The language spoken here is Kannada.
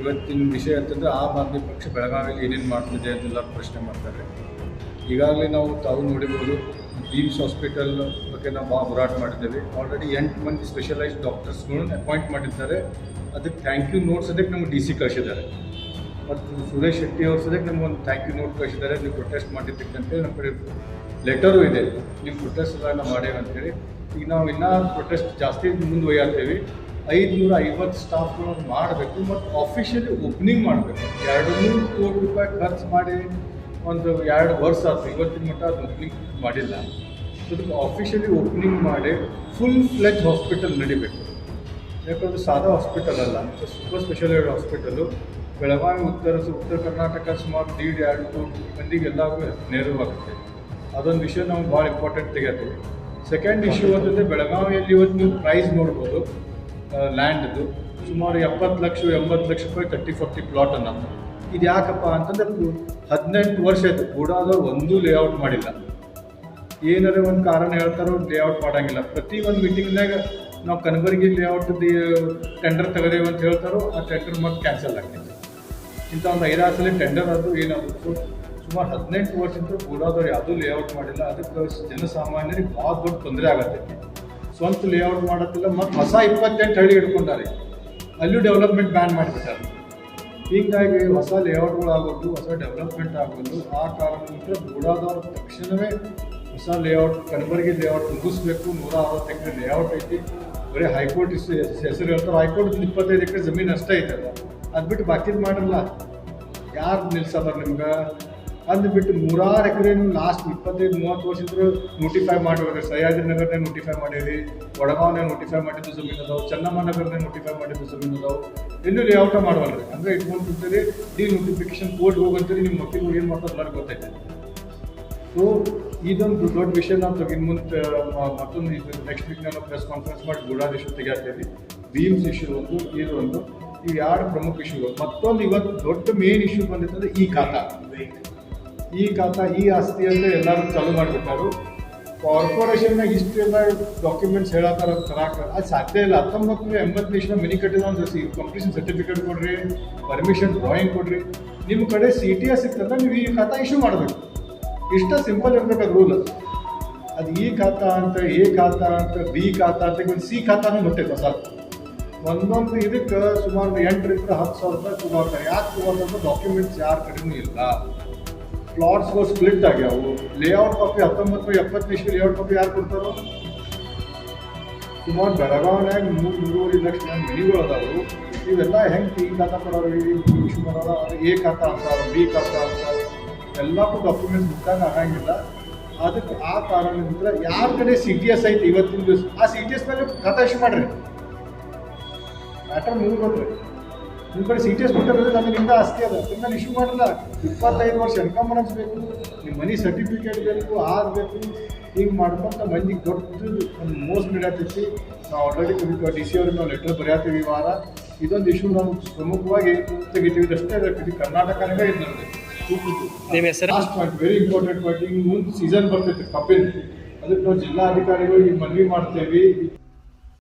ಇವತ್ತಿನ ವಿಷಯ ಅಂತಂದರೆ ಆಮ್ ಆದ್ಮಿ ಪಕ್ಷ ಬೆಳಗಾವಿಯಲ್ಲಿ ಏನೇನು ಮಾಡ್ತಿದೆ ಅಂತೆಲ್ಲ ಪ್ರಶ್ನೆ ಮಾಡ್ತಾರೆ. ಈಗಾಗಲೇ ನಾವು ತಾವು ನೋಡಿರ್ಬೋದು ಬೀಮ್ಸ್ ಹಾಸ್ಪಿಟಲ್ ಬಗ್ಗೆ ನಾವು ಭಾಳ ಹೋರಾಟ ಮಾಡಿದ್ದೇವೆ. ಆಲ್ರೆಡಿ ಎಂಟು ಮಂದಿ ಸ್ಪೆಷಲೈಸ್ಡ್ ಡಾಕ್ಟರ್ಸ್ಗಳನ್ನ ಅಪಾಯಿಂಟ್ ಮಾಡಿದ್ದಾರೆ. ಅದಕ್ಕೆ ಥ್ಯಾಂಕ್ ಯು ನೋಟ್ಸ್ ಅದಕ್ಕೆ ನಮ್ಗೆ ಡಿ ಸಿ ಕಳಿಸಿದ್ದಾರೆ. ಮತ್ತು ಸುರೇಶ್ ಶೆಟ್ಟಿ ಅವ್ರ ಸದ್ಯಕ್ಕೆ ನಮ್ಗೆ ಒಂದು ಥ್ಯಾಂಕ್ ಯು ನೋಟ್ ಕಳಿಸಿದ್ದಾರೆ. ನೀವು ಪ್ರೊಟೆಸ್ಟ್ ಮಾಡಿದ್ದಕ್ಕಂತೇಳಿ ನಮ್ಮ ಕಡೆ ಲೆಟರು ಇದೆ. ನೀವು ಪ್ರೊಟೆಸ್ಟ್ ಎಲ್ಲ ನಾವು ಈಗ ನಾವು ಇನ್ನೂ ಪ್ರೊಟೆಸ್ಟ್ ಜಾಸ್ತಿ ಮುಂದುವರಿಯಾಗ್ತೇವೆ ಐದುನೂರ ಐವತ್ತು ಸ್ಟಾಫ್ಗಳು ಮಾಡಬೇಕು ಮತ್ತು ಆಫಿಷಿಯಲಿ ಓಪನಿಂಗ್ ಮಾಡಬೇಕು. ಎರಡು ನೂರು ಕೋಟಿ ರೂಪಾಯಿ ಖರ್ಚು ಮಾಡಿ ಒಂದು ಎರಡು ವರ್ಷ ಆಯ್ತು ಇವತ್ತಿನ ಮಟ್ಟ ಅದು ಓಪನಿಂಗ್ ಮಾಡಿಲ್ಲ. ಅದಕ್ಕೆ ಆಫಿಷಿಯಲಿ ಓಪನಿಂಗ್ ಮಾಡಿ ಫುಲ್ ಫ್ಲೆಜ್ ಹಾಸ್ಪಿಟಲ್ ನಡಿಬೇಕು. ಯಾಕಂದರೆ ಸಾದಾ ಹಾಸ್ಪಿಟಲ್ ಅಲ್ಲ ಸೂಪರ್ ಸ್ಪೆಷಲೈಸ್ಡ್ ಹಾಸ್ಪಿಟಲು ಬೆಳಗಾವಿ, ಉತ್ತರ ಉತ್ತರ ಕರ್ನಾಟಕ ಸುಮಾರು ದೀಡ್, ಎರಡು ಕೋಟಿ ಮಂದಿಗೆಲ್ಲರಿಗೂ ನೆರವಾಗುತ್ತೆ. ಅದೊಂದು ವಿಷಯ ನಾವು ಭಾಳ ಇಂಪಾರ್ಟೆಂಟ್ ತೆಗೆತೀವಿ ಸೆಕೆಂಡ್ ಇಶ್ಯೂ ಅಂತಂದರೆ ಬೆಳಗಾವಿಯಲ್ಲಿ ಇವತ್ತು ನೀವು ಪ್ರೈಸ್ ನೋಡ್ಬೋದು. ಲ್ಯಾಂಡ್ದು ಸುಮಾರು ಎಪ್ಪತ್ತು ಲಕ್ಷ, ಎಂಬತ್ತು ಲಕ್ಷ ರೂಪಾಯಿ ತರ್ಟಿ ಫೋರ್ಟಿ ಪ್ಲಾಟ್ ಅನ್ನೋದು ಇದು ಯಾಕಪ್ಪ ಅಂತಂದ್ರೆ ಅದು ಹದಿನೆಂಟು ವರ್ಷ ಆಯಿತು ಗೂಡಾದವ್ರು ಒಂದೂ ಲೇಔಟ್ ಮಾಡಿಲ್ಲ. ಏನಾರ ಒಂದು ಕಾರಣ ಹೇಳ್ತಾರೋ ಲೇಔಟ್ ಮಾಡಂಗಿಲ್ಲ. ಪ್ರತಿ ಒಂದು ಮೀಟಿಂಗ್ನಾಗ ನಾವು ಕನಬರ್ಗಿ ಲೇಔಟ್ ಟೆಂಡರ್ ತೆಗೆದೇವು ಅಂತ ಹೇಳ್ತಾರೋ, ಆ ಟೆಂಡರ್ ಮತ್ತೆ ಕ್ಯಾನ್ಸಲ್ ಆಗ್ತೈತೆ. ಇಂಥ ಒಂದು ಐದಾರು ಟೆಂಡರ್ ಅದು ಏನಾಗುತ್ತೆ? ಸುಮಾರು ಹದಿನೆಂಟು ವರ್ಷದಿಂದ ಗೂಡಾದವ್ರು ಯಾವುದೂ ಲೇಔಟ್ ಮಾಡಿಲ್ಲ. ಅದಕ್ಕೆ ಜನಸಾಮಾನ್ಯರಿಗೆ ಭಾಳ ದೊಡ್ಡ ತೊಂದರೆ ಆಗತ್ತೈತಿ ಸ್ವಂತ ಲೇಔಟ್ ಮಾಡೋದಿಲ್ಲ ಮತ್ತು ಹೊಸ ಇಪ್ಪತ್ತೆಂಟು ಹಳ್ಳಿ ಹಿಡ್ಕೊಂಡಾರೆ ಅಲ್ಲೂ ಡೆವಲಪ್ಮೆಂಟ್ ಬ್ಯಾನ್ ಮಾಡಿಬಿಟ್ಟಾರೆ. ಹೀಗಾಗಿ ಹೊಸ ಲೇಔಟ್ಗಳು ಆಗೋದು ಹೊಸ ಡೆವಲಪ್ಮೆಂಟ್ ಆಗೋದು, ಆ ಕಾರಣದಿಂದ ಗೂಡಾದವ್ರ ತಕ್ಷಣವೇ ಹೊಸ ಲೇಔಟ್ ಕಲಬುರಗಿ ಲೇಔಟ್ ಮುಗಿಸ್ಬೇಕು. ನೂರ ಅರವತ್ತು ಎಕರೆ ಲೇಔಟ್ ಐತಿ. ಬರೀ ಹೈಕೋರ್ಟ್ ಹೆಸರು ಹೇಳ್ತಾರೆ, ಹೈಕೋರ್ಟ್ ಇಪ್ಪತ್ತೈದು ಎಕರೆ ಜಮೀನು ಅಷ್ಟೇ ಐತೆ ಅದು. ಬಿಟ್ಟು ಬಾಕಿದ್ ಮಾಡಿರಲ್ಲ ಯಾರು ನಿಲ್ಸಲ್ಲ ನಿಮ್ಗೆ? ಅಂದ್ಬಿಟ್ಟು ನೂರಾರು ಎಕರೆ ಲಾಸ್ಟ್ ಇಪ್ಪತ್ತೈದು, ಮೂವತ್ತು ವರ್ಷದ ನೋಟಿಫೈ ಮಾಡಿದ್ರೆ ಸಹ್ಯಾದ್ರಿ ನಗರನೇ ನೋಟಿಫೈ ಮಾಡೀವಿ ವಡಗಾವ್ನೇ ನೋಟಿಫೈ ಮಾಡಿದ್ದು ಜಮೀನು ಅದಾವು ಚೆನ್ನಮ್ಮ ನಗರನೇ ನೋಟಿಫೈ ಮಾಡಿದ್ದು ಜಮೀನು ಅದಾವು ಎಲ್ಲೂ ಲೇಔಟ ಮಾಡವಲ್ರಿ. ಅಂದರೆ ಇಟ್ಕೊಂಡು ಕೂತೀರಿ ಡಿ ನೋಟಿಫಿಕೇಶನ್ ಕೋರ್ಟ್ ಹೋಗಂತೀರಿ ನಿಮ್ಮ ಮಕ್ಕಳು ಏನು ಮಾಡ್ತಾರೆ ಎಲ್ಲರಿಗೂ ಸೊ ಇದೊಂದು ದೊಡ್ಡ ವಿಷಯ ನಾವು ತೆಗಿನ ಮುಂದೆ ಮತ್ತೊಂದು ಇದು ನೆಕ್ಸ್ಟ್ ವೀಕ್ ನಾನು ಪ್ರೆಸ್ ಕಾನ್ಫರೆನ್ಸ್ ಮಾಡಿ ಗುಡಾದ ಇಶ್ಯೂ ತೆಗಿತೀವಿ ಬೀಮ್ಸ್ ಇಶ್ಯೂ ಒಂದು, ಇದು ಒಂದು, ಇವು ಎರಡು ಪ್ರಮುಖ ಇಶ್ಯೂಗಳು ಮತ್ತೊಂದು ಇವತ್ತು ದೊಡ್ಡ ಮೇನ್ ಇಶ್ಯೂ ಬಂದಿರ್ತದೆ ಈ ಖಾತಾ ಈ ಖಾತಾ ಈ ಆಸ್ತಿ ಅಂತ ಎಲ್ಲರೂ ಚಾಲೂ ಮಾಡಿಬಿಟ್ಟಾರು ಕಾರ್ಪೊರೇಷನ್ನಾಗ ಇಷ್ಟೆಲ್ಲ ಡಾಕ್ಯುಮೆಂಟ್ಸ್ ಹೇಳತ್ತಾರ ತರಾಕ ಅದು ಸಾಧ್ಯ ಇಲ್ಲ. ಹತ್ತೊಂಬತ್ತು ನೂರ ಎಂಬತ್ತು ಇಷ್ಟ ಮಿನಿ ಕಟ್ಟಿದ ಒಂದು ಕಂಪ್ಲೀಷನ್ ಸರ್ಟಿಫಿಕೇಟ್ ಕೊಡ್ರಿ ಪರ್ಮಿಷನ್ ಡ್ರಾಯಿಂಗ್ ಕೊಡ್ರಿ. ನಿಮ್ಮ ಕಡೆ ಸಿ ಟಿ ಎಸ್ ಸಿಕ್ತಂದ್ರೆ ನೀವು ಈ ಖಾತಾ ಇಶ್ಯೂ ಮಾಡಬೇಕು. ಇಷ್ಟ ಸಿಂಪಲ್ ಇರ್ಬೇಕು ಅದು ರೂಲ್ ಅದು ಈ ಖಾತಾ ಅಂತ, ಎ ಖಾತಾ ಅಂತ, ಬಿ ಖಾತಾ ಅಂತ ಒಂದು ಸಿ ಖಾತಾನೂ ಗೊತ್ತೈತೆ ಹೊಸ. ಒಂದೊಂದು ಇದಕ್ಕೆ ಸುಮಾರು ಎಂಟರಿಂದ ಹತ್ತು ಸಾವಿರ ರೂಪಾಯಿ ತಗೋತಾರೆ ಯಾಕೆ ತಗೋತಾರೆ ಡಾಕ್ಯುಮೆಂಟ್ಸ್ ಯಾರ ಕಡಿಮೆ ಇಲ್ಲ. ಪ್ಲಾಟ್ಸ್ಗಳು ಸ್ಪ್ಲಿಟ್ ಆಗ್ಯಾವು ಲೇಔಟ್ ಕಾಪಿ ಹತ್ತೊಂಬತ್ತು ಎಪ್ಪತ್ತನೇ ಲೇಔಟ್ ಕಾಪಿ ಯಾರು ಕೊಡ್ತಾರೋ? ಸುಮಾರು ಬೆಳಗಾವಿನಾಗ ಮೂರು, ಮೂರುವರೆ ಲಕ್ಷ ಮನಿಗಳು ಅದಾವು. ಇವೆಲ್ಲ ಹೆಂಗೆ ಈ ಖಾತಾ ಕೊಡೋರು ಇಶ್ಯೂ ಅದು ಎ ಖಾತಾ ಅಂತಾರೆ ಬಿ ಖಾತಾ ಅಂತಾರೆ ಎಲ್ಲಕ್ಕೂ ಡಾಕ್ಯುಮೆಂಟ್ ಮುಟ್ಟಾಗ ಆಗಂಗಿಲ್ಲ. ಅದಕ್ಕೆ ಆ ಕಾರಣದಿಂದ ಯಾರ ಕಡೆ ಸಿ ಟಿ ಎಸ್ ಐತಿ ಇವತ್ತಿನ ದಿವಸ? ಆ ಸಿ ಟಿ ಎಸ್ ಮೇಲೆ ಖಾತಾ ಇಶ್ಯೂ ಮಾಡ್ರಿ. ಮ್ಯಾಟರ್ ಗೊತ್ತ್ರಿ ನಿಮ್ಮ ಕಡೆ ಸಿ ಟಿ ಎಸ್ ಕೊಟ್ಟಿರೋದು ನನಗೆ ನಿಮ್ದು ಆಸ್ತಿ ಅದ. ನಿಮ್ಮಲ್ಲಿ ಇಶ್ಯೂ ಮಾಡಲ್ಲ ಇಪ್ಪತ್ತೈದು ವರ್ಷ ಎನ್ಕಂಬರೆನ್ಸ್ ಬೇಕು. ನಿಮ್ಮ ಮನಿ ಸರ್ಟಿಫಿಕೇಟ್ ಬೇಕು ಆರು ಬೇಕು. ಹಿಂಗೆ ಮಾಡ್ಕೊಂತ ಮಂದಿಗೆ ದೊಡ್ಡದು ಒಂದು ಮೋಸ ನಡೆಯತೈತಿ ನಾವು ಆಲ್ರೆಡಿ ಡಿ ಸಿ ಅವ್ರಿಗೆ ನಾವು ಲೆಟರ್ ಬರೆಯತ್ತೀವಿ ವಾರ. ಇದೊಂದು ಇಶ್ಯೂ ನಾವು ಪ್ರಮುಖವಾಗಿ ತೆಗಿತೀವಿ. ಇದಷ್ಟೇ ಇದು ಕರ್ನಾಟಕನಾಗ ಇದು ನಮಗೆ ನಿಮ್ಮ ಹೆಸರು? Last point very important point ಈಗ ಮುಂದೆ ಸೀಸನ್ ಬರ್ತೈತೆ ಕಬ್ಬಿನ. ಅದಕ್ಕೆ ನಾವು ಜಿಲ್ಲಾಧಿಕಾರಿಗಳು ಈಗ ಮನವಿ ಮಾಡ್ತೇವೆ.